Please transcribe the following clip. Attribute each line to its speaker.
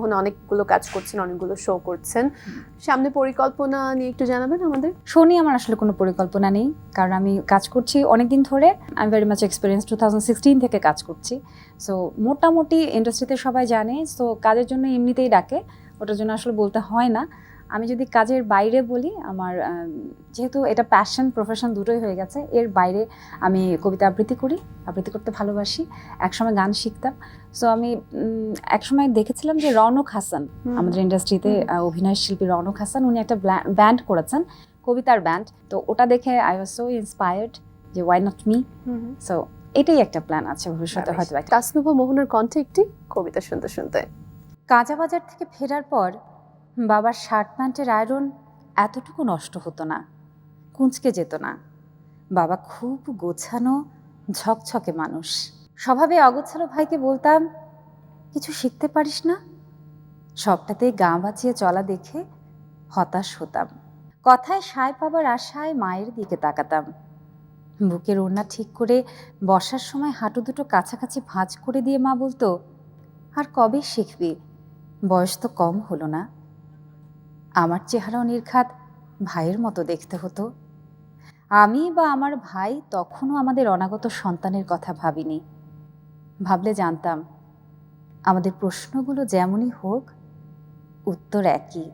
Speaker 1: ওখানে অনেকগুলো কাজ করছেন, অনেকগুলো শো করছেন। সামনে পরিকল্পনা নিয়ে একটু জানাবেন আমাদের?
Speaker 2: শো নিয়ে আমার আসলে কোনো পরিকল্পনা নেই, কারণ আমি কাজ করছি অনেক দিন ধরে। আমি very much experience two thousand sixteen থেকে কাজ করছি। সো মোটামুটি ইন্ডাস্ট্রিতে সবাই জানে সো কাজের জন্য এমনিতেই ডাকে, ওটার জন্য আসলে বলতে হয় না। আমি যদি কাজের বাইরে বলি আমার যেহেতু এটা প্যাশন প্রফেশন দুটোই হয়ে গেছে এর বাইরে আমি কবিতা আবৃত্তি করি আবৃত্তি করতে ভালোবাসি একসময় গান শিখতাম। সো আমি একসময় দেখেছিলাম যে রনক হাসান আমাদের ইন্ডাস্ট্রিতে। অভিনয় শিল্পী রৌনক হাসান উনি একটা ব্যান্ড করেছেন কবিতার ব্যান্ড তো ওটা দেখে আই ওয়াজ সো ইন্সপায়ার্ড যে ওয়াই নট মি। সো এটাই একটা প্ল্যান আছে ভবিষ্যতে হয়তো একটা।
Speaker 1: তাসনুভা মোহনের কণ্ঠে একটি কবিতা শুনতে শুনতে।
Speaker 2: কাঁচা বাজার থেকে ফেরার পর বাবার শার্ট প্যান্টের আয়রন এতটুকু নষ্ট হতো না, কুঁচকে যেত না। বাবা খুব গোছানো, ঝকঝকে মানুষ। স্বভাবে অগোছালো ভাইকে বলতাম, কিছু শিখতে পারিস না? সবটাতে গা বাঁচিয়ে চলা দেখে হতাশ হতাম। কথায় সায় পাবার আশায় মায়ের দিকে তাকাতাম। বুকের ওড়না ঠিক করে বসার সময় হাঁটু দুটো কাছাকাছি ভাঁজ করে দিয়ে মা বলতো, আর কবে শিখবি? বয়স তো কম হলো না। আমার চেহারাও নির্ঘাত, ভাইয়ের মতো দেখতে হতো। আমি বা আমার ভাই তখনও আমাদের অনাগত সন্তানের কথা ভাবিনি। ভাবলে জানতাম, আমাদের প্রশ্নগুলো যেমনই হোক, উত্তর একই।